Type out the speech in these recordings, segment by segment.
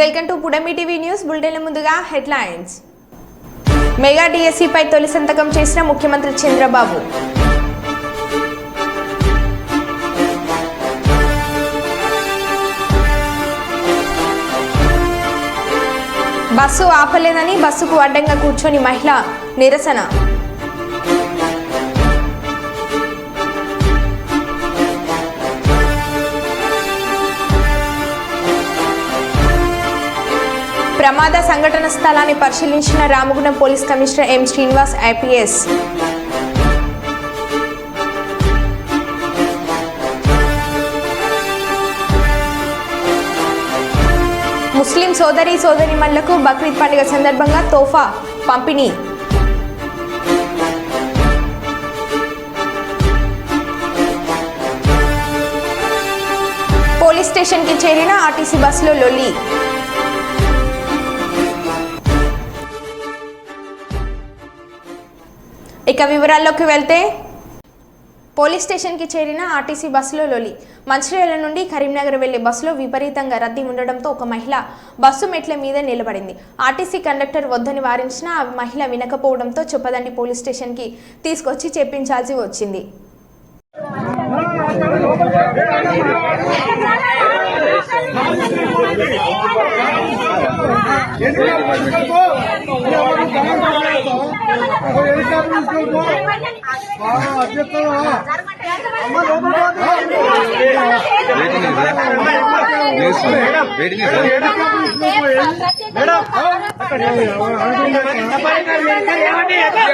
Welcome to Pudami TV news bulletin ముందుగా headlines. Mega డిఎస్సిపై తొలి సంతకం చేసిన ముఖ్యమంత్రి చంద్రబాబు. బస్సు ఆపలేదని బస్సుకు అడ్డంగా కూర్చొని మహిళ నిరసన. ప్రమాద సంఘటన స్థలాన్ని పరిశీలించిన Ramagundam police commissioner M Srinivas IPS. ముస్లిం సోదరి సోదరిమణులకు బక్రీద్ పండుగ సందర్భంగా తోఫా పంపిణీ. పోలీస్ స్టేషన్కి చేరిన ఆర్టీసీ బస్సులో లొల్లి. ఇక వివరాల్లోకి వెళ్తే పోలీస్ స్టేషన్కి చేరిన ఆర్టీసీ బస్సులో లొలి. మంచిర్యాల నుండి కరీంనగర్ వెళ్ళే బస్సులో విపరీతంగా రద్దీ ఉండడంతో ఒక మహిళ బస్సు మెట్ల మీద నిలబడింది. ఆర్టీసీ కండక్టర్ వద్దని వారించినా ఆ మహిళ వినకపోవడంతో చొప్పదండి పోలీస్ స్టేషన్కి తీసుకొచ్చి చెప్పించాల్సి వచ్చింది.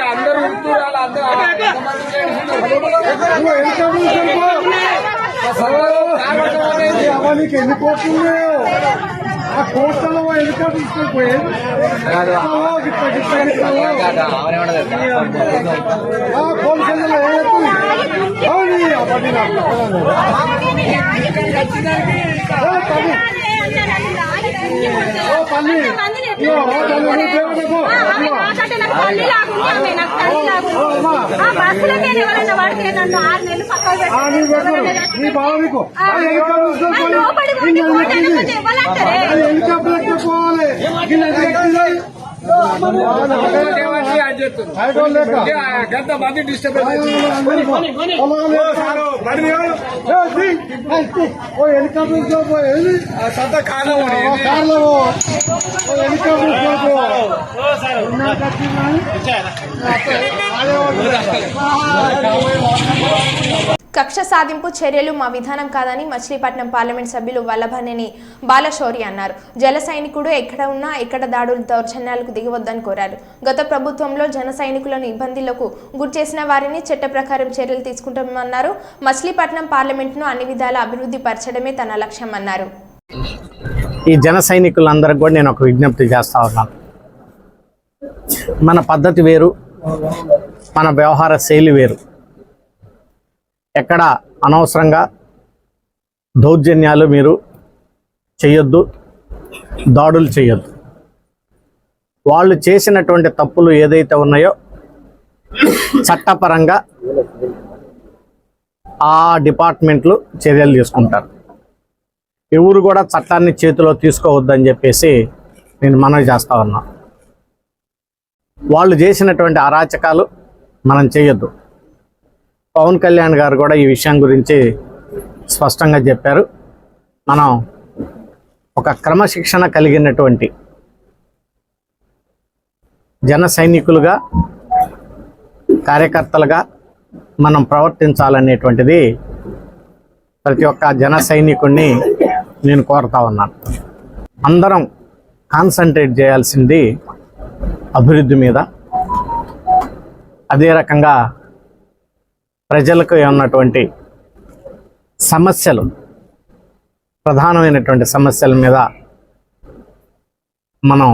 అందరూ ఉంటున్నారు అందరూ ఎన్ని కోట్లు ఉన్నాయో ఆ కోట్లలో ఎన్నిక తీసుకుపోయేది కోల్సెల్లో ఏమవుతుంది అవన్నీ పల్లి ఇగో పల్లి దేవతకు ఆ నీ పెట్టు నీ బావ నీకు హెలికాప్టర్ ఎక్కిపోవాలి హైడ్రోల్ లేక గంట మంది డిస్టర్బ్ ఓ హెలికాప్టర్ పోయేది సంత కాలం కార్లో ఓ హెలికాప్టర్ కక్ష సాధింపు చర్యలు మా విధానం కాదని మచిలీపట్నం పార్లమెంట్ సభ్యులు వల్లభనేని బాలశౌరి అన్నారు. జల సైనికుడు ఎక్కడ ఉన్నా ఎక్కడ దాడులు దౌర్జన్యాలకు దిగవద్దని కోరారు. గత ప్రభుత్వంలో జన సైనికులను ఇబ్బందులకు గురిచేసిన వారిని చట్ట ప్రకారం చర్యలు తీసుకుంటామన్నారు. మచిలీపట్నం పార్లమెంట్ను అన్ని విధాలా అభివృద్ధి పరచడమే తన లక్ష్యం అన్నారు. ఈ జన సైనికులందరికి కూడా నేను ఒక విజ్ఞప్తి చేస్తా ఉన్నాను మన పద్ధతి వేరు మన వ్యవహార శైలి వేరు. ఎక్కడ అనవసరంగా దౌర్జన్యాలు మీరు చేయొద్దు దాడులు చేయొద్దు వాళ్ళు చేసినటువంటి తప్పులు ఏదైతే ఉన్నాయో చట్టపరంగా ఆ డిపార్ట్మెంట్లు చర్యలు తీసుకుంటారు. ఎవరు కూడా చట్టాన్ని చేతిలో తీసుకోవద్దని చెప్పేసి నేను మనవి చేస్తా ఉన్నా. వాళ్ళు చేసినటువంటి అరాచకాలు మనం చేయొద్దు పవన్ కళ్యాణ్ గారు కూడా ఈ విషయం గురించి స్పష్టంగా చెప్పారు. మనం ఒక క్రమశిక్షణ కలిగినటువంటి జన సైనికులుగా కార్యకర్తలుగా మనం ప్రవర్తించాలనేటువంటిది ప్రతి ఒక్క జన సైనికుడిని నేను కోరుతా ఉన్నాను. అందరం కాన్సన్ట్రేట్ చేయాల్సింది అభివృద్ధి మీద. అదే రకంగా ప్రజలకు ఉన్నటువంటి సమస్యలు ప్రధానమైనటువంటి సమస్యల మీద మనం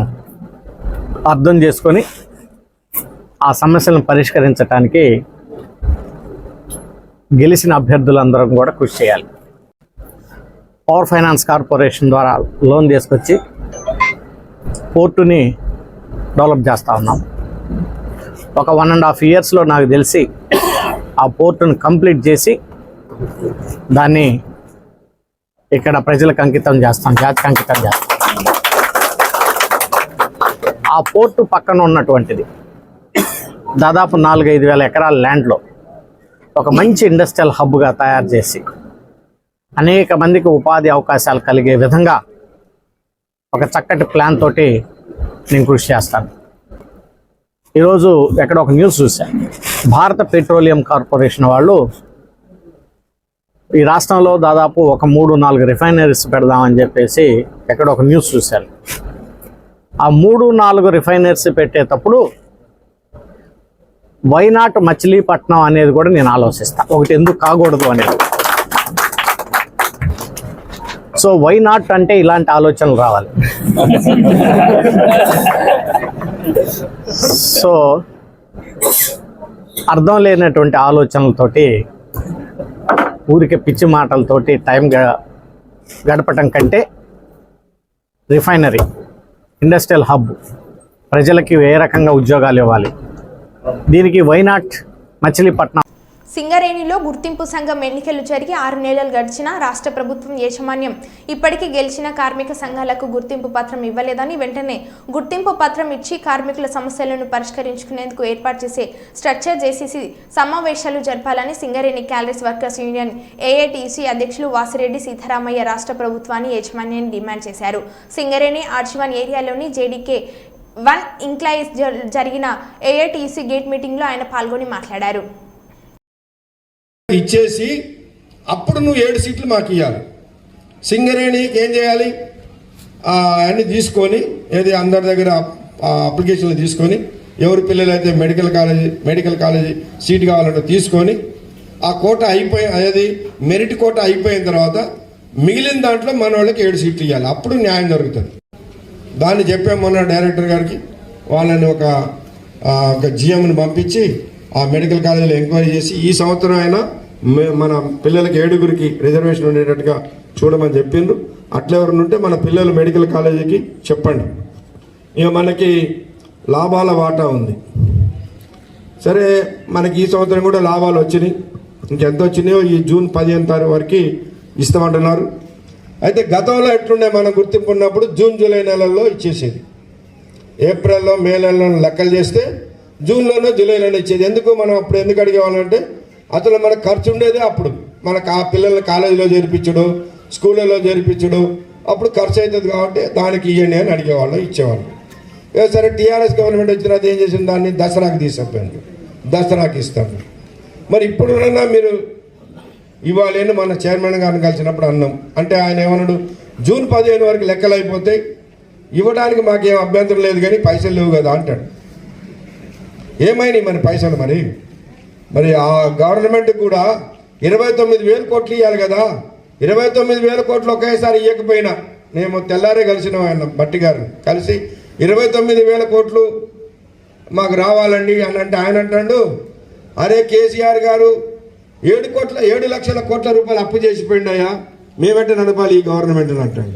అర్థం చేసుకొని ఆ సమస్యలను పరిష్కరించడానికి గెలిచిన అభ్యర్థులందరం కూడా కృషి చేయాలి. పవర్ ఫైనాన్స్ కార్పొరేషన్ ద్వారా లోన్ తీసుకొచ్చి పోర్టుని డెవలప్ చేస్తూ ఉన్నాం. ఒక వన్ అండ్ హాఫ్ ఇయర్స్లో నాకు తెలిసి ఆ పోర్టును కంప్లీట్ చేసి దాన్ని ఇక్కడ ప్రజలకు అంకితం చేస్తాం జాతికి అంకితం చేస్తాం. ఆ పోర్టు పక్కన ఉన్నటువంటిది. దాదాపు నాలుగైదు వేల ఎకరాల ల్యాండ్లో ఒక మంచి ఇండస్ట్రియల్ హబ్గా తయారు చేసి అనేక మందికి ఉపాధి అవకాశాలు కలిగే విధంగా ఒక చక్కటి ప్లాన్ తోటి నేను కృషి చేస్తాను. ఈరోజు ఎక్కడ ఒక న్యూస్ చూశాను భారత పెట్రోలియం కార్పొరేషన్ వాళ్ళు ఈ రాష్ట్రంలో దాదాపు ఒక మూడు నాలుగు రిఫైనరీస్ పెడదామని చెప్పేసి ఎక్కడ ఒక న్యూస్ చూశాను ఆ మూడు నాలుగు రిఫైనరీస్ పెట్టేటప్పుడు వైనాట్ మచిలీపట్నం అనేది కూడా నేను ఆలోచిస్తాను ఒకటి ఎందుకు కాకూడదు అనేది. సో వై నాట్ అంటే ఇలాంటి ఆలోచనలు రావాలి. సో అర్థం లేనటువంటి ఆలోచనలతోటి ఊరికే పిచ్చి మాటలతోటి టైం గ- గడపటం కంటే రిఫైనరీ ఇండస్ట్రియల్ హబ్ ప్రజలకి ఏ రకంగా ఉద్యోగాలు ఇవ్వాలి? దీనికి వైనాట్ మచిలీపట్నం? సింగరేణిలో గుర్తింపు సంఘం ఎన్నికలు జరిగి ఆరు నెలలు గడిచినా రాష్ట్ర ప్రభుత్వం యాజమాన్యం ఇప్పటికీ గెలిచిన కార్మిక సంఘాలకు గుర్తింపు పత్రం ఇవ్వలేదని వెంటనే గుర్తింపు పత్రం ఇచ్చి కార్మికుల సమస్యలను పరిష్కరించుకునేందుకు ఏర్పాటు చేసే స్ట్రక్చర్ జేసీసీ సమావేశాలు జరపాలని Singareni collieries workers union AITC అధ్యక్షులు వాసిరెడ్డి సీతారామయ్య రాష్ట్ర ప్రభుత్వాన్ని యాజమాన్యాన్ని డిమాండ్ చేశారు. సింగరేణి ఆర్చివన్ ఏరియాలోని జేడీకే వన్ ఇంక్లైజ్ జరిగిన ఏఐటీసీ గేట్ మీటింగ్లో ఆయన పాల్గొని మాట్లాడారు. ఇచ్చేసి అప్పుడు నువ్వు ఏడు సీట్లు మాకు ఇవ్వాలి సింగరేణికి ఏం చేయాలి? అన్నీ తీసుకొని ఏది అందరి దగ్గర అప్లికేషన్లు తీసుకొని ఎవరి పిల్లలైతే medical college medical college seat కావాలంటే తీసుకొని ఆ కోట అయిపోయి అనేది మెరిట్ కోట అయిపోయిన తర్వాత మిగిలిన దాంట్లో మన వాళ్ళకి ఏడు సీట్లు ఇవ్వాలి అప్పుడు న్యాయం జరుగుతుంది. దాన్ని చెప్పాం మొన్న డైరెక్టర్ గారికి. వాళ్ళని ఒక ఒక జిఎంని పంపించి ఆ మెడికల్ కాలేజీలో ఎంక్వైరీ చేసి ఈ సంవత్సరం అయినా మన పిల్లలకి ఏడుగురికి రిజర్వేషన్ ఉండేటట్టుగా చూడమని చెప్పిండ్రు. అట్లెవరు ఉంటే మన పిల్లలు మెడికల్ కాలేజీకి చెప్పండి. ఇక మనకి లాభాల వాటా ఉంది. సరే మనకి ఈ సంవత్సరం కూడా లాభాలు వచ్చినాయి. ఇంకెంత వచ్చినాయో ఈ జూన్ పదిహేను తారీఖు వరకు ఇస్తామంటున్నారు. అయితే గతంలో ఎట్లుండే మనం గుర్తింపు ఉన్నప్పుడు జూన్ జూలై నెలల్లో ఇచ్చేసేది. ఏప్రిల్లో మే నెలలో లెక్కలు చేస్తే జూన్లోనో జూలైలోనే ఇచ్చేది. ఎందుకు మనం అప్పుడు ఎందుకు అడిగేవాళ్ళంటే అసలు మనకు ఖర్చు ఉండేదే అప్పుడు. మనకు ఆ పిల్లల్ని కాలేజీలో చేర్పించడు స్కూళ్ళలో చేర్పించడు అప్పుడు ఖర్చు అవుతుంది కాబట్టి దానికి ఇవ్వండి అని అడిగేవాళ్ళు ఇచ్చేవాళ్ళం. సరే టీఆర్ఎస్ గవర్నమెంట్ వచ్చిన ఏం చేసింది దాన్ని దసరాకి తీసుకుపోయింది దసరాకి ఇస్తాను మరి ఇప్పుడున్నా మీరు ఇవ్వాలి అని మన చైర్మన్ గారిని కలిసినప్పుడు అన్నాం. అంటే ఆయన ఏమన్నాడు? జూన్ పదిహేను వరకు లెక్కలు అయిపోతాయి. ఇవ్వడానికి మాకేం అభ్యంతరం లేదు కానీ పైసలు లేవు కదా అంటాడు. ఏమైనాయి మరి పైసలు మరి? మరి ఆ గవర్నమెంట్ కూడా ఇరవై తొమ్మిది వేల కోట్లు ఇవ్వాలి కదా. ఇరవై తొమ్మిది వేల కోట్లు ఒకేసారి ఇవ్వకపోయినా మేము తెల్లారే కలిసిన ఆయన బట్టి గారు కలిసి ఇరవై తొమ్మిది వేల కోట్లు మాకు రావాలండి అని అంటే ఆయన అంటాడు. అరే కేసీఆర్ గారు ఏడు కోట్ల ఏడు లక్షల కోట్ల రూపాయలు అప్పు చేసిపోయిండయా మేమెట్ట నడపాలి ఈ గవర్నమెంట్ అని అంటాడు.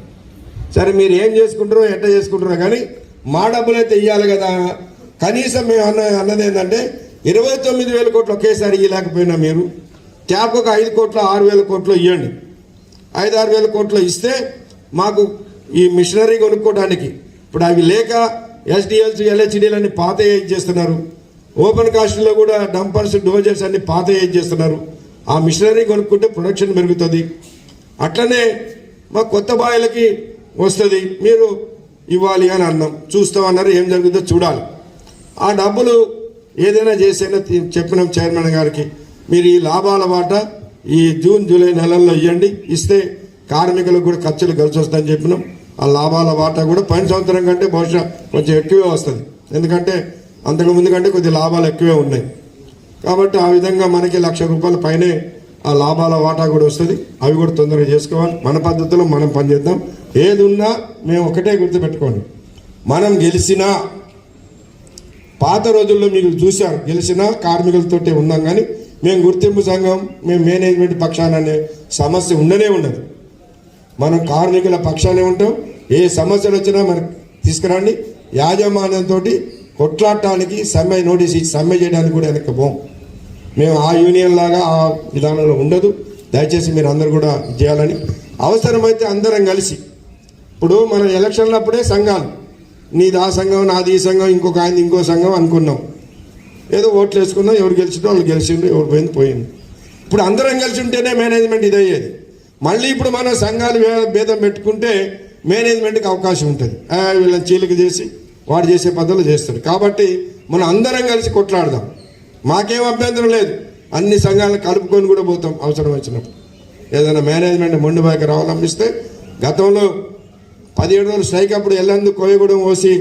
సరే మీరు ఏం చేసుకుంటారో ఎట్ట చేసుకుంటారో కానీ మా డబ్బులైతే ఇవ్వాలి కదా. కనీసం మేము అన్న అన్నది ఏంటంటే ఇరవై తొమ్మిది వేల కోట్లు ఒకేసారి ఇవ్వలేకపోయినా మీరు. ట్యాప్ ఒక ఐదు కోట్ల ఆరు వేల కోట్లు ఇవ్వండి ఐదు ఆరు వేల కోట్లు ఇస్తే మాకు ఈ మిషనరీ కొనుక్కోవడానికి ఇప్పుడు అవి లేక ఎస్డిఎల్స్ ఎల్హెచ్డీలు అన్ని పాత చేస్తున్నారు. ఓపెన్ కాస్ట్లో కూడా డంపర్స్ డోజర్స్ అన్ని పాత చేస్తున్నారు. ఆ మిషనరీ కొనుక్కుంటే ప్రొడక్షన్ పెరుగుతుంది. అట్లనే మా కొత్త బాయిలకి వస్తుంది. మీరు ఇవ్వాలి అని అన్నాం. చూస్తామన్నారు ఏం జరుగుతుందో చూడాలి. ఆ డబ్బులు ఏదైనా చేసైనా చెప్పినాం చైర్మన్ గారికి మీరు ఈ లాభాల వాట ఈ జూన్ జూలై నెలల్లో ఇవ్వండి ఇస్తే కార్మికులకు కూడా ఖర్చులు కలిసి వస్తాయని చెప్పినాం. ఆ లాభాల వాటా కూడా పైన సంవత్సరం కంటే బహుశా కొంచెం ఎక్కువే వస్తుంది. ఎందుకంటే అంతకు ముందు కంటే కొద్ది లాభాలు ఎక్కువే ఉన్నాయి. కాబట్టి ఆ విధంగా మనకి లక్ష రూపాయల పైనే ఆ లాభాల వాటా కూడా వస్తుంది. అవి కూడా తొందరగా చేసుకోవాలి. మన పద్ధతిలో మనం పనిచేద్దాం. ఏది ఉన్నా మేము ఒకటే గుర్తుపెట్టుకోండి. మనం గెలిచినా పాత రోజుల్లో మీరు చూశారు గెలిచినా కార్మికులతోటే ఉన్నాం కానీ మేము గుర్తింపు సంఘం మేము మేనేజ్మెంట్ పక్షాన అనే సమస్య ఉండనే ఉండదు. మనం కార్మికుల పక్షానే ఉంటాం ఏ సమస్యలు వచ్చినా మనకు తీసుకురండి. యాజమాన్యంతో కొట్లాడటానికి సమ్మె నోటీస్ ఇచ్చి సమ్మె చేయడానికి కూడా వెనక్కి పోం. మేము ఆ యూనియన్ లాగా ఆ విధానంలో ఉండదు. దయచేసి మీరు అందరు కూడా చేయాలని. అవసరమైతే అందరం కలిసి. ఇప్పుడు మన ఎలక్షన్లప్పుడే సంఘాలు. నీది ఆ సంఘం నాది ఈ సంఘం ఇంకొక ఆయన ఇంకో సంఘం అనుకున్నాం. ఏదో ఓట్లు వేసుకున్నాం ఎవరు గెలిచిండ్రో వాళ్ళు గెలిచిండ్రు ఎవరు పోయింది పోయింది. ఇప్పుడు అందరం కలిసి ఉంటేనే మేనేజ్మెంట్ ఇది అయ్యేది మళ్ళీ ఇప్పుడు మనం సంఘాలు భేదం పెట్టుకుంటే మేనేజ్మెంట్కి అవకాశం ఉంటుంది. ఆ, వీళ్ళని చీలిక చేసి వాడు చేసే పద్ధతులు చేస్తారు కాబట్టి మనం అందరం కలిసి కొట్లాడదాం. మాకేం అభ్యంతరం లేదు. అన్ని సంఘాలను కలుపుకొని కూడా పోతాం అవసరం వచ్చినప్పుడు. ఏదైనా మేనేజ్మెంట్ మొండి బాకి రావాలనిపిస్తే గతంలో పదిహేడు రోజులు స్ట్రైక్ అప్పుడు Yellandu Koyagudem OC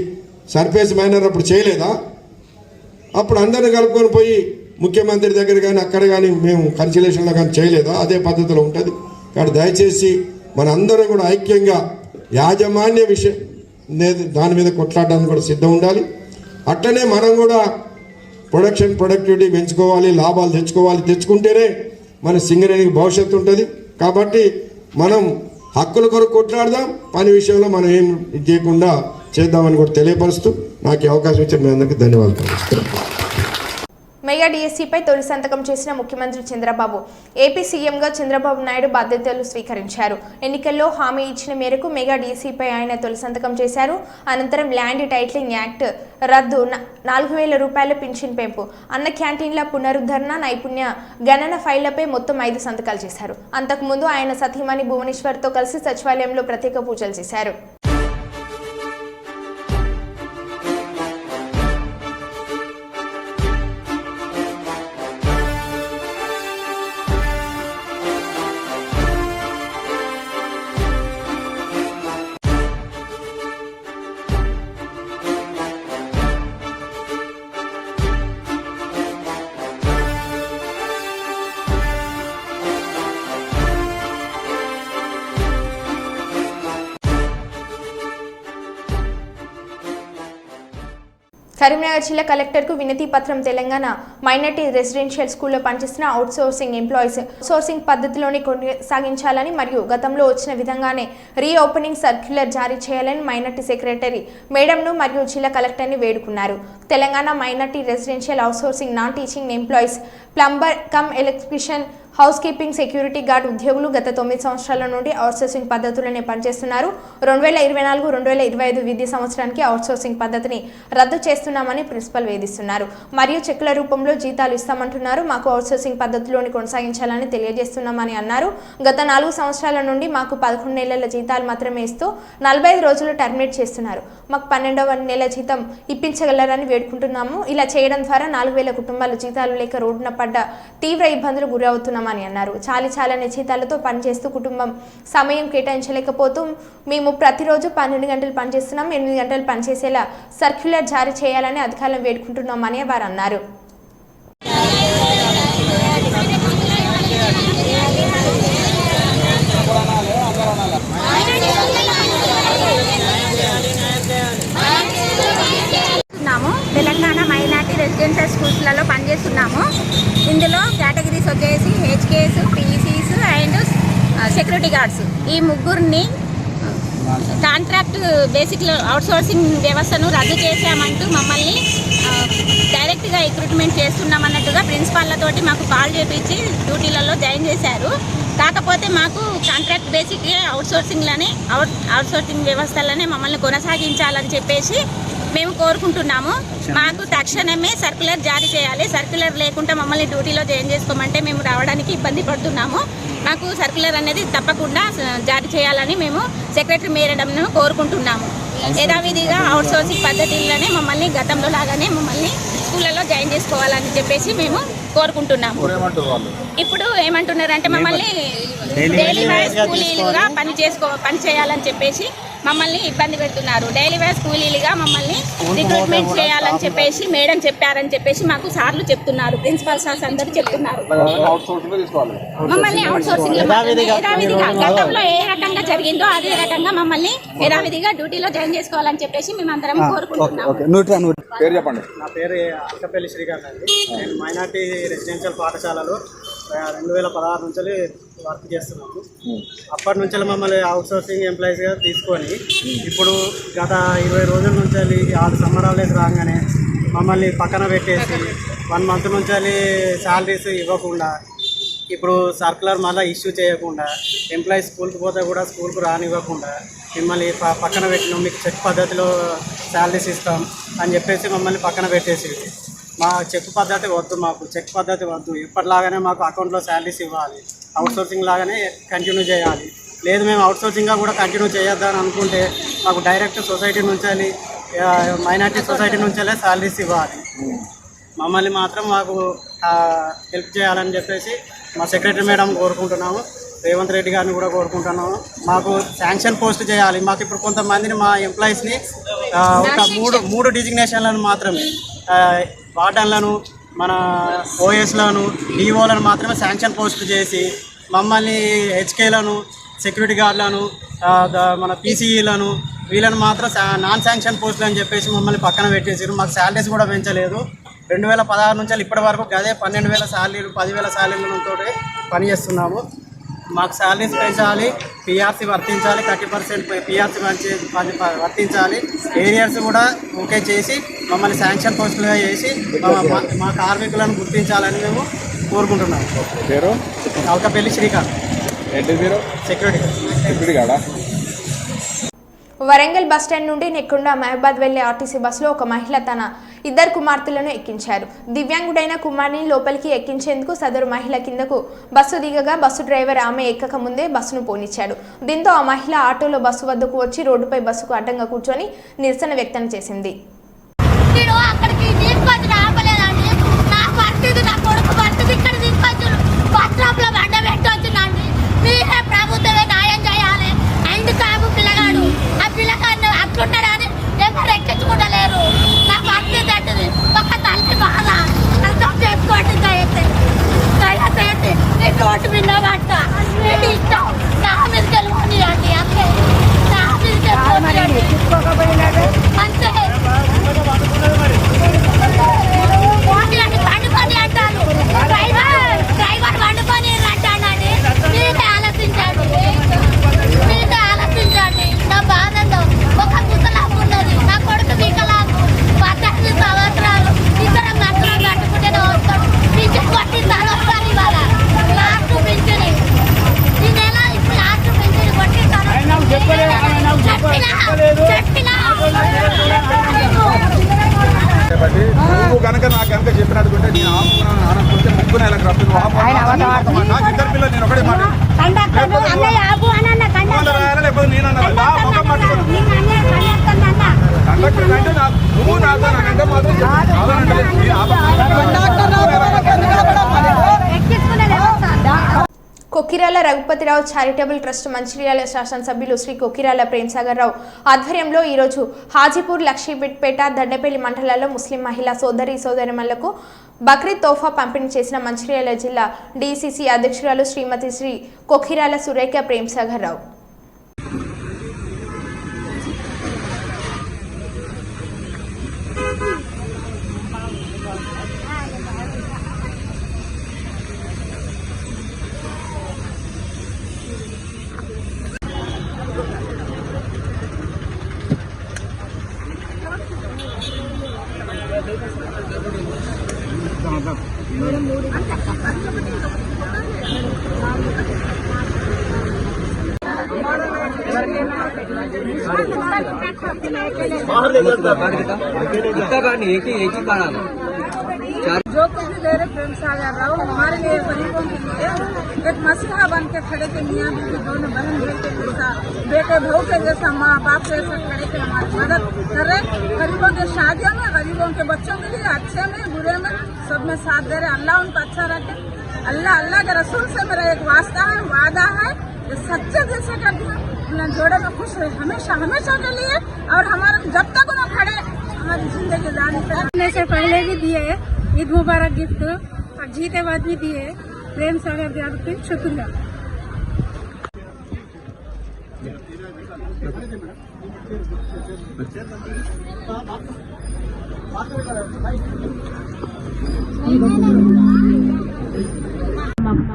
surface miner అప్పుడు చేయలేదా? అప్పుడు అందరిని కలుపుకొని పోయి ముఖ్యమంత్రి దగ్గర కానీ అక్కడ కానీ మేము కన్సిలేషన్లో కానీ చేయలేదా? అదే పద్ధతిలో ఉంటుంది. కాబట్టి దయచేసి మన అందరం కూడా ఐక్యంగా యాజమాన్య విషయం దాని మీద కొట్లాడడానికి కూడా సిద్ధం ఉండాలి. అట్లనే మనం కూడా ప్రొడక్షన్ ప్రొడక్టివిటీ పెంచుకోవాలి లాభాలు తెచ్చుకోవాలి. తెచ్చుకుంటేనే మన సింగరేణికి భవిష్యత్తు ఉంటుంది. కాబట్టి మనం హక్కుల కొరకు కొట్లాడదాం. పని విషయంలో మనం ఏం ఇది చేయకుండా చేద్దామని కూడా తెలియపరుస్తూ నాకు అవకాశం ఇచ్చిన మీ అందరికీ ధన్యవాదాలు. మెగా డిఎస్సిపై తొలి సంతకం చేసిన ముఖ్యమంత్రి చంద్రబాబు. ఏపీ సీఎంగా చంద్రబాబు నాయుడు బాధ్యతలు స్వీకరించారు. ఎన్నికల్లో హామీ ఇచ్చిన మేరకు మెగా డిఎస్సిపై ఆయన తొలి సంతకం చేశారు. అనంతరం ల్యాండ్ టైటిలింగ్ యాక్ట్ రద్దు నాలుగు వేల రూపాయల పింఛన్ పెంపు అన్న క్యాంటీన్ల పునరుద్ధరణ నైపుణ్య గణన ఫైళ్ళపై మొత్తం ఐదు సంతకాలు చేశారు. అంతకుముందు ఆయన సతీమణి భువనేశ్వర్తో కలిసి సచివాలయంలో ప్రత్యేక పూజలు చేశారు. కరీంనగర్ జిల్లా కలెక్టర్కు వినతి పత్రం తెలంగాణ మైనార్టీ రెసిడెన్షియల్ స్కూల్లో పనిచేస్తున్న అవుట్ సోర్సింగ్ ఎంప్లాయీస్ సోర్సింగ్ పద్ధతిలోనే కొనసాగించాలని మరియు గతంలో వచ్చిన విధంగానే రీ ఓపెనింగ్ సర్క్యులర్ జారీ చేయాలని మైనార్టీ సెక్రటరీ మేడంను మరియు జిల్లా కలెక్టర్ని వేడుకున్నారు. Telangana minority residential outsourcing non teaching employees plumber cum electrician housekeeping security guard ఉద్యోగులు గత తొమ్మిది సంవత్సరాల నుండి అవుట్సోర్సింగ్ పద్ధతులనే పనిచేస్తున్నారు. రెండు వేల ఇరవై నాలుగు రెండు వేల ఇరవై ఐదు విద్యా సంవత్సరానికి అవుట్సోర్సింగ్ పద్ధతిని రద్దు చేస్తున్నామని ప్రిన్సిపల్ వేధిస్తున్నారు. మరియు చెక్కుల రూపంలో జీతాలు ఇస్తామంటున్నారు. మాకు అవుట్సోర్సింగ్ పద్ధతిలోని కొనసాగించాలని తెలియజేస్తున్నామని అన్నారు. గత నాలుగు సంవత్సరాల నుండి మాకు పదకొండు నెలల జీతాలు మాత్రమే ఇస్తూ నలభై ఐదు రోజులు టర్మినేట్ చేస్తున్నారు. మాకు పన్నెండవ నెల జీతం ఇప్పించగలరని వేడుకుంటున్నాము. ఇలా చేయడం ద్వారా నాలుగు వేల కుటుంబాలు జీతాలు లేక రోడ్డున పడ్డ తీవ్ర ఇబ్బందులు గురవుతున్నామని అని అన్నారు. చాలి చాలని జీతాలతో పనిచేస్తూ కుటుంబం సమయం కేటాయించలేకపోతూ మేము ప్రతిరోజు పన్నెండు గంటలు పనిచేస్తున్నాం ఎనిమిది గంటలు పనిచేసేలా సర్క్యులర్ జారీ చేయాలని అధికారులను వేడుకుంటున్నామని వారు అన్నారు చేస్తున్నాము తెలంగాణ మైనార్టీ రెసిడెన్షియల్ స్కూల్స్లలో పనిచేస్తున్నాము. ఇందులో కేటగిరీస్ వచ్చేసి HKs PCs and security guards ఈ ముగ్గురిని కాంట్రాక్ట్ బేసిక్లో అవుట్సోర్సింగ్ వ్యవస్థను రద్దు చేశామంటూ మమ్మల్ని uh, డైరెక్ట్గా రిక్రూట్మెంట్ చేస్తున్నామన్నట్టుగా ప్రిన్సిపాల్లతోటి మాకు కాల్ చేపించి డ్యూటీలలో జాయిన్ చేశారు. కాకపోతే మాకు కాంట్రాక్ట్ బేసిక్ అవుట్సోర్సింగ్లోనే అవుట్ అవుట్సోర్సింగ్ వ్యవస్థలనే మమ్మల్ని కొనసాగించాలని చెప్పేసి మేము కోరుకుంటున్నాము. మాకు తక్షణమే సర్క్యులర్ జారీ చేయాలి. సర్క్యులర్ లేకుండా మమ్మల్ని డ్యూటీలో జాయిన్ చేసుకోమంటే మేము రావడానికి ఇబ్బంది పడుతున్నాము. మాకు సర్క్యులర్ అనేది తప్పకుండా జారీ చేయాలని మేము సెక్రటరీ మేరడంను కోరుకుంటున్నాము. యథావిధిగా అవుట్ సోర్సింగ్ పద్ధతిలోనే మమ్మల్ని గతంలో లాగానే మమ్మల్ని స్కూళ్ళలో జాయిన్ చేసుకోవాలని చెప్పేసి మేము కోరుకుంటున్నాము. ఇప్పుడు ఏమంటున్నారంటే మమ్మల్ని డైలీ వేస్ కూలీలుగా పని చేసుకో పని చేయాలని చెప్పేసి మమ్మల్ని ఇబ్బంది పెడుతున్నారు. డైలీ వేస్ కూలీలుగా మమ్మల్ని రిక్రూట్మెంట్ చేయాలని చెప్పేసి మేడం చెప్పారని చెప్పేసి మాకు సార్లు చెప్తున్నారు. ప్రిన్సిపల్ సార్స్ అందరూ చెప్తున్నారు. మమ్మల్ని అవుట్ సోర్సింగ్ యథావిధిగా గతంలో ఏ రకంగా జరిగిందో అదే రకంగా మమ్మల్ని యథావిధిగా డ్యూటీలో జాయిన్ చేసుకోవాలని చెప్పేసి మేమందరం కోరుకుంటున్నాము. పేరు చెప్పండి. నా పేరు అక్కపల్లి శ్రీకాంత్ అండి. నేను మైనార్టీ రెసిడెన్షియల్ పాఠశాలలో రెండు వేల పదహారు నుంచి వర్క్ చేస్తున్నాము. అప్పటి నుంచి మమ్మల్ని అవుట్ సోర్సింగ్ ఎంప్లాయీస్గా తీసుకొని ఇప్పుడు గత ఇరవై రోజుల నుంచి ఆరు హాలిడేస్ రాగానే మమ్మల్ని పక్కన పెట్టేసి వన్ మంత్ నుంచి శాలరీస్ ఇవ్వకుండా ఇప్పుడు సర్కులర్ మళ్ళీ ఇష్యూ చేయకుండా ఎంప్లాయీస్ స్కూల్కి పోతే కూడా స్కూల్కి రానివ్వకుండా మిమ్మల్ని పక్కన పెట్టినాం మీకు చెక్ పద్ధతిలో శాలరీస్ ఇస్తాం అని చెప్పేసి మమ్మల్ని పక్కన పెట్టేసి మా చెక్ పద్ధతి వద్దు మాకు చెక్ పద్ధతి వద్దు ఎప్పటిలాగానే మాకు అకౌంట్లో శాలరీస్ ఇవ్వాలి. అవుట్సోర్సింగ్ లాగానే కంటిన్యూ చేయాలి. లేదు మేము అవుట్సోర్సింగ్గా కూడా కంటిన్యూ చేయొద్దని అనుకుంటే మాకు డైరెక్ట్ సొసైటీ నుంచి మైనార్టీ సొసైటీ నుంచే శాలరీస్ ఇవ్వాలి. మమ్మల్ని మాత్రం మాకు హెల్ప్ చేయాలని చెప్పేసి మా సెక్రటరీ మేడం కోరుకుంటున్నాము రేవంత్ రెడ్డి గారిని కూడా కోరుకుంటున్నాము. మాకు శాంక్షన్ పోస్ట్ చేయాలి. మాకు ఇప్పుడు కొంతమందిని మా ఎంప్లాయీస్ని ఒక మూడు మూడు డిజిగ్నేషన్లను మాత్రమే వార్డన్లను మన ఓఎస్లను డిఓలను మాత్రమే శాంక్షన్ పోస్ట్ చేసి మమ్మల్ని హెచ్కేలను సెక్యూరిటీ గార్డులను మన పీసీఈలను వీళ్ళని మాత్రం నాన్ శాంక్షన్ పోస్టులు అని చెప్పేసి మమ్మల్ని పక్కన పెట్టేసారు మాకు శాలరీస్ కూడా పెంచలేదు. రెండు వేల పదహారు నుంచి ఇప్పటి వరకు గదే పన్నెండు వేల శాలరీలు పదివేల శాలరీలతో పనిచేస్తున్నాము. మాకు శాలరీస్ పెంచాలి పిఆర్సీ వర్తించాలి థర్టీ పర్సెంట్ పిఆర్సీ వర్తించాలి. ఏరియాస్ కూడా ఓకే చేసి మమ్మల్ని శాంక్షన్ పోస్టులుగా చేసి మా- కార్మికులను గుర్తించాలని మేము కోరుకుంటున్నాము పేరు? అవకపల్లి శ్రీకాంత్. సెక్యూరిటీ ఇప్పుడు కాడా వరంగల్ బస్టాండ్ నుండి నెక్కుండా మహబాద్ వెళ్ళే ఆర్టీసీ బస్సులో ఒక మహిళ తన ఇద్దరు కుమార్తెలను ఎక్కించారు. దివ్యాంగుడైన కుమార్ని లోపలికి ఎక్కించేందుకు సదరు మహిళ కిందకు బస్సు దిగగా బస్సు డ్రైవర్ ఆమె ఎక్కక ముందే బస్సును పోనిచ్చాడు. దీంతో ఆ మహిళ ఆటోలో బస్సు వద్దకు వచ్చి రోడ్డుపై బస్సుకు అడ్డంగా కూర్చొని నిరసన వ్యక్తం చేసింది నేను అక్కడికి తీసుకొచ్చిన ఆపలేదండి నా పరిస్థితి నా కొడుకు పరిస్థితి ఇక్కడ తీసుకొచ్చిన బస్ స్టాప్లో బండ పెట్టి వచ్చిందండి మీరే ప్రభుత్వమే న్యాయం చేయాలి అండ్ కాపు పిల్లగాడు ఆ పిల్లగాడిని అట్లుంటాడని ఎవరు ఎక్కించుకుంటలేరు నా పరిస్థితి అంటుంది ఒక తల్లి బాధ అర్థం చేసుకోండి దయచేసి దయచేసి నీ రోడ్డు మీద పట్ట నీకు ఇష్టం నా మీద గెలవని అండి అంతే నా మీద గెలవని అంతే పోనీ అని పండుకొని అంటారు డ్రైవర్ డ్రైవర్ పండుకొని అంటానండి మీరే ఆలోచించండి మీరే ఆలోచించండి నా బాధతో ఒక వికలాంగు ఉన్నది నా కొడుకు వికలాంగు పద్దెనిమిది సంవత్సరాలు ఇద్దరం నచ్చలు కట్టుకుంటేనే వస్తాడు పింఛన్ కొట్టిందని వస్తాను ఇవాళ లాస్ట్ పింఛన్ ఈ నెల ఇప్పుడు లాస్ట్ పింఛన్ కొట్టిస్తాను చెప్పినా బట్టి నువ్వు కనుక నాకు కనుక చెప్పినట్టుకుంటే నేను ఆపుకున్నాను ఆనకుంటే ముగ్గురు నెలకు రప్పింది నాకు ఇద్దరు పిల్లలు నేను ఒకటే మాట కండక్టర్ అన్నయ్య ఆపు అని అన్న కండక్టర్ రాయాలి లేకపోతే నేను అన్నా నా ముఖం పట్టుకోను నేను అన్నయ్య కండక్టర్ అన్న కండక్టర్ అంటే నా నువ్వు నాతో నాకంటే మాత్రం చెప్పు. కాదనంటే నేను ఆపకుండా ఎక్కించుకునే వ్యవస్థ కొకిరాల రఘుపతిరావు చారిటబుల్ ట్రస్ట్ మంచిర్యాల శాసనసభ్యులు శ్రీ కొకిరాల ప్రేమ్సాగర్ రావు ఆధ్వర్యంలో ఈరోజు హాజీపూర్ లక్ష్మీపేట దండపల్లి మండలాల్లో ముస్లిం మహిళా సోదరి సోదరిమణులకు బక్రీద్ తోఫా పంపిణీ చేసిన మంచిర్యాల జిల్లా డీసీసీ అధ్యక్షురాలు శ్రీమతి శ్రీ కొకిరాల సురేఖ ప్రేమ్సాగర్ రావు. जो कुछ भी दे रहे प्रेम सागर राव हमारे लिए गरीबों के लिए एक मसीहा बन के खड़े थे, मियाँ बीवी दोनों बहन बेटे जैसा बेटे बहू के जैसा माँ बाप जैसा खड़े थे, हमारी मदद कर। रहे गरीबों के शादियों में, गरीबों के बच्चों के लिए, अच्छे में, बुरे में, सब में साथ दे रहे। अल्लाह उनको अच्छा रखे। अल्लाह अल्लाह के रसूल से मेरा एक वास्ता है, वादा है कि सच्चे दिल से करती उन्हें जोड़े में खुश रहे। हमेशा हमेशा के लिए और हमारे, जब तक उन्हें खड़े, हमारी ज़िंदगी जानी तक से पहले भी दिए ईद मुबारक गिफ्ट और जीते बाद भी दिए। प्रेम सागर यादव के शुक्रिया।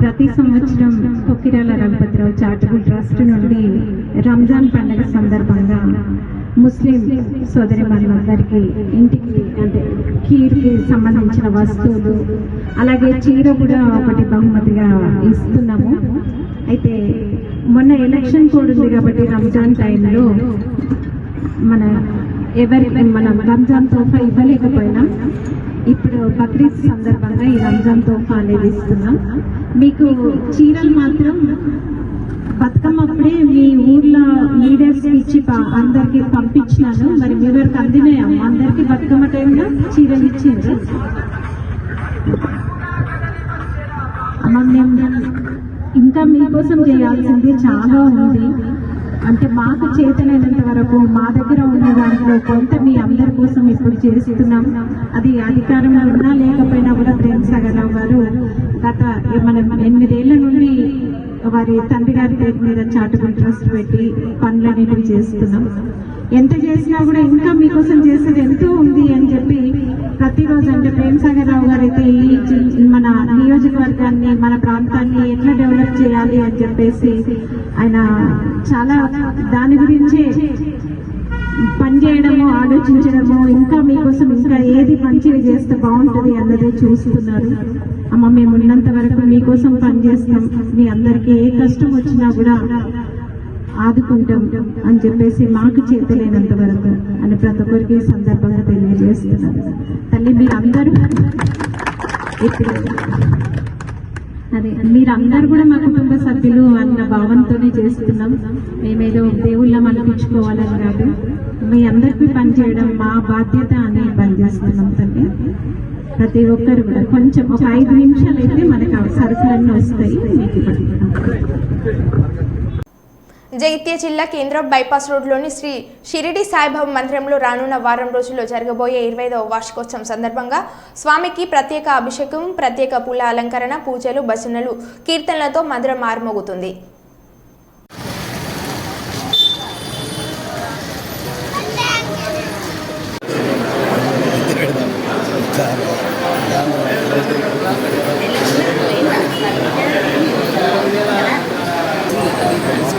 ప్రతి సంవత్సరం కొక్కిరాల రఘుపతిరావు చారిటబుల్ ట్రస్ట్ నుండి రంజాన్ పండుగ సందర్భంగా ముస్లిం సోదరి మనందరికీ ఇంటికి అంటే కీర్కి సంబంధించిన వస్తువులు అలాగే చీర కూడా ఒకటి బహుమతిగా ఇస్తున్నాము. అయితే మొన్న ఎలక్షన్ కూడా ఉంది కాబట్టి రంజాన్ టైంలో మన ఎవరి మనం రంజాన్ తోఫా ఇవ్వలేకపోయినాం ఇప్పుడు బక్రీద్ సందర్భంగా ఈ రంజాన్ తోఫా అనేది ఇస్తున్నాం మీకు చీరలు మాత్రం బతుకమ్మప్పుడే మీ ఊర్లో లీడర్స్ ఇచ్చి అందరికి పంపించినాను. మరి మీ వరకు అందినాయా? అందరికి బతుకమ్మ టైంలో చీరలు ఇచ్చింది అమ్మ, మేము ఇంకా మీకోసం చేయాల్సింది చాలా ఉంది. అంటే మాకు చేతనైనంత వరకు మా దగ్గర ఉన్న దాంట్లో కొంత మీ అందరి కోసం ఇప్పుడు చేస్తున్నాం. అది అధికారంలో ఉన్నా లేకపోయినా కూడా ప్రేమ్ సాగర్రావు గారు గత మన ఎనిమిదేళ్ళ నుండి వారి తండ్రి గారి పేరు మీద చాటుకుని ట్రస్ట్ పెట్టి పనులన్నిటివి చేస్తున్నాం. ఎంత చేసినా కూడా ఇంకా మీకోసం చేసేది ఎంతో ఉంది అని చెప్పి ప్రతిరోజు అంటే ప్రేమ్ సాగర్ రావు గారు అయితే ఈ మన నియోజకవర్గాన్ని మన ప్రాంతాన్ని ఎట్లా డెవలప్ చేయాలి అని చెప్పేసి ఆయన చాలా దాని గురించి పనిచేయడము ఆలోచించడము ఇంకా మీకోసం ఇంకా ఏది మంచిది చేస్తే బాగుంటుంది అన్నది చూస్తున్నారు. అమ్మ మేము ఉన్నంత వరకు మీకోసం పనిచేస్తాం మీ అందరికీ ఏ కష్టం వచ్చినా కూడా ఆదుకుంటాం అని చెప్పేసి మాకు చేతలేనంత వరకు అని ప్రతి ఒక్కరికి సందర్భంగా తెలియజేస్తున్నారు తల్లి మీరందరూ ఇప్పుడు అదే మీరందరూ కూడా మా కుటుంబ సభ్యులు అన్న భావంతోనే చేస్తున్నాం. మేమేదో దేవుళ్ళం అనిపించుకోవాలని కాదు. మీ అందరికీ పనిచేయడం మా బాధ్యత అని పనిచేస్తున్నాం తండ్రి ప్రతి ఒక్కరు కూడా కొంచెం ఒక ఐదు నిమిషాలు అయితే మనకు సరుకులన్నీ వస్తాయి. మీకు జగిత్య జిల్లా కేంద్రం బైపాస్ రోడ్లోని శ్రీ షిరిడి సాయిబాబు మందిరంలో రానున్న వారం రోజుల్లో జరగబోయే ఇరవైదవ వార్షికోత్సవం సందర్భంగా స్వామికి ప్రత్యేక అభిషేకం ప్రత్యేక పూల అలంకరణ పూజలు భజనలు కీర్తనలతో మందిరం మారుమోగుతుంది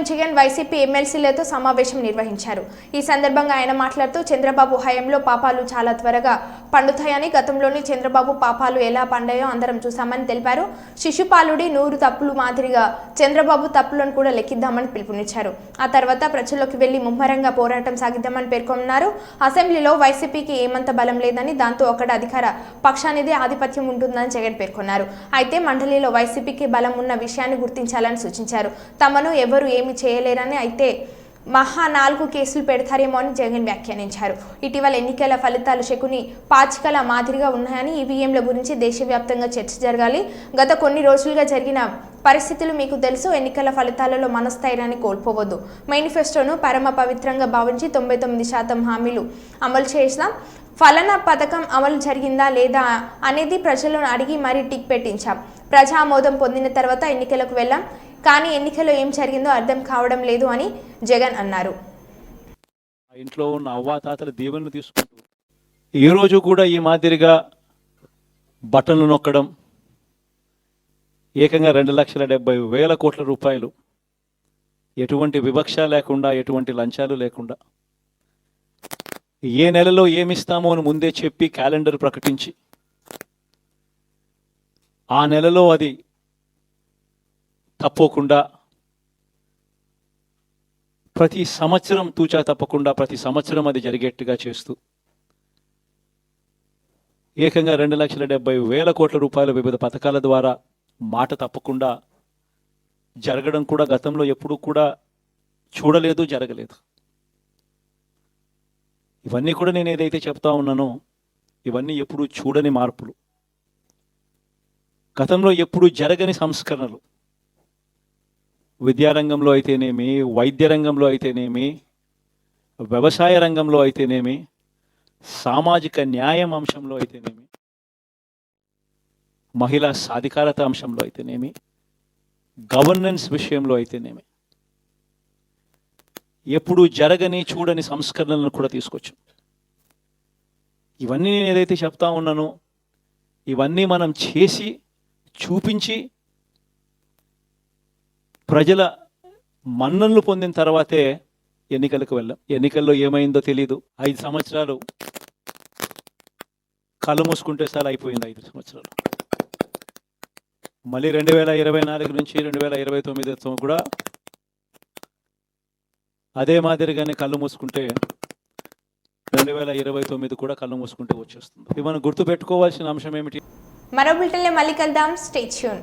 సీఎం జగన్ వైసీపీ ఎమ్మెల్సీలతో సమావేశం నిర్వహించారు. ఈ సందర్భంగా ఆయన మాట్లాడుతూ చంద్రబాబు హయాంలో పాపాలు చాలా త్వరగా పండుతాయని గతంలోని చంద్రబాబు పాపాలు ఎలా పండాయో అందరం చూశామని తెలిపారు. శిశుపాలుడి నూరు తప్పులు మాదిరిగా చంద్రబాబు తప్పులను కూడా లెక్కిద్దామని పిలుపునిచ్చారు. ఆ తర్వాత ప్రజల్లోకి వెళ్ళి ముమ్మరంగా పోరాటం సాగిద్దామని పేర్కొన్నారు. అసెంబ్లీలో వైసీపీకి ఏమంత బలం లేదని దాంతో అక్కడ అధికార పక్షానిదే ఆధిపత్యం ఉంటుందని జగన్ పేర్కొన్నారు. అయితే మండలిలో వైసీపీకి బలం ఉన్న విషయాన్ని గుర్తించాలని సూచించారు. తమను ఎవరు ఏమి చేయలేరని అయితే మహా నాలుగు కేసులు పెడతారేమో అని జగన్ వ్యాఖ్యానించారు. ఇటీవల ఎన్నికల ఫలితాలు శకుని పాచికల మాదిరిగా ఉన్నాయని ఈవీఎంల గురించి దేశవ్యాప్తంగా చర్చ జరగాలి. గత కొన్ని రోజులుగా జరిగిన పరిస్థితులు మీకు తెలుసు ఎన్నికల ఫలితాలలో మనస్థైర్యాన్ని కోల్పోవద్దు. మేనిఫెస్టోను పరమ పవిత్రంగా భావించి తొంభై తొమ్మిది శాతం హామీలు అమలు చేసినాం. ఫలానా పథకం అమలు జరిగిందా లేదా అనేది ప్రజలను అడిగి మరీ టిక్ పెట్టించాం. ప్రజామోదం పొందిన తర్వాత ఎన్నికలకు వెళ్ళాం. కానీ ఎన్నికల్లో ఏం జరిగిందో అర్థం కావడం లేదు అని జగన్ అన్నారు. ఇంట్లో ఉన్న అవ్వాతాతల దీవెనలు తీసుకుంటూ ఈరోజు కూడా ఈ మాదిరిగా బటన్లు నొక్కడం ఏకంగా రెండు లక్షల డెబ్బై వేల కోట్ల రూపాయలు ఎటువంటి వివక్ష లేకుండా ఎటువంటి లంచాలు లేకుండా ఏ నెలలో ఏమిస్తామో అని ముందే చెప్పి క్యాలెండర్ ప్రకటించి ఆ నెలలో అది తప్పకుండా. ప్రతి సంవత్సరం తూచా తప్పకుండా ప్రతి సంవత్సరం అది జరిగేట్టుగా చేస్తూ. ఏకంగా రెండు లక్షల డెబ్బై వేల కోట్ల రూపాయల వివిధ పథకాల ద్వారా మాట తప్పకుండా జరగడం కూడా గతంలో ఎప్పుడూ కూడా చూడలేదు జరగలేదు. ఇవన్నీ కూడా నేను ఏదైతే చెప్తా ఉన్నానో ఇవన్నీ ఎప్పుడూ చూడని మార్పులు. గతంలో ఎప్పుడూ జరగని సంస్కరణలు. విద్యారంగంలో అయితేనేమి వైద్య రంగంలో అయితేనేమి వ్యవసాయ రంగంలో అయితేనేమి సామాజిక న్యాయం అంశంలో అయితేనేమి మహిళా సాధికారత అంశంలో అయితేనేమి గవర్నెన్స్ విషయంలో అయితేనేమి. ఎప్పుడు జరగని చూడని సంస్కరణలను కూడా తీసుకొచ్చు. ఇవన్నీ నేను ఏదైతే చెప్తా ఉన్నానో ఇవన్నీ మనం చేసి చూపించి ప్రజల మన్ననలు పొందిన తర్వాతే ఎన్నికలకు వెళ్ళాం. ఎన్నికల్లో ఏమైందో తెలియదు ఐదు సంవత్సరాలు కళ్ళు మూసుకుంటే సార్ అయిపోయింది ఐదు సంవత్సరాలు. మళ్ళీ రెండు వేల ఇరవై నాలుగు నుంచి రెండు వేల ఇరవై తొమ్మిది కూడా అదే మాదిరిగానే కళ్ళు మూసుకుంటే రెండు వేల ఇరవై తొమ్మిది కూడా కళ్ళు మూసుకుంటే వచ్చేస్తుంది. ఇది మనం గుర్తుపెట్టుకోవాల్సిన అంశం ఏమిటి? మరో బులెటిన్లో మళ్ళీ కలుద్దాం. స్టేచ్యూన్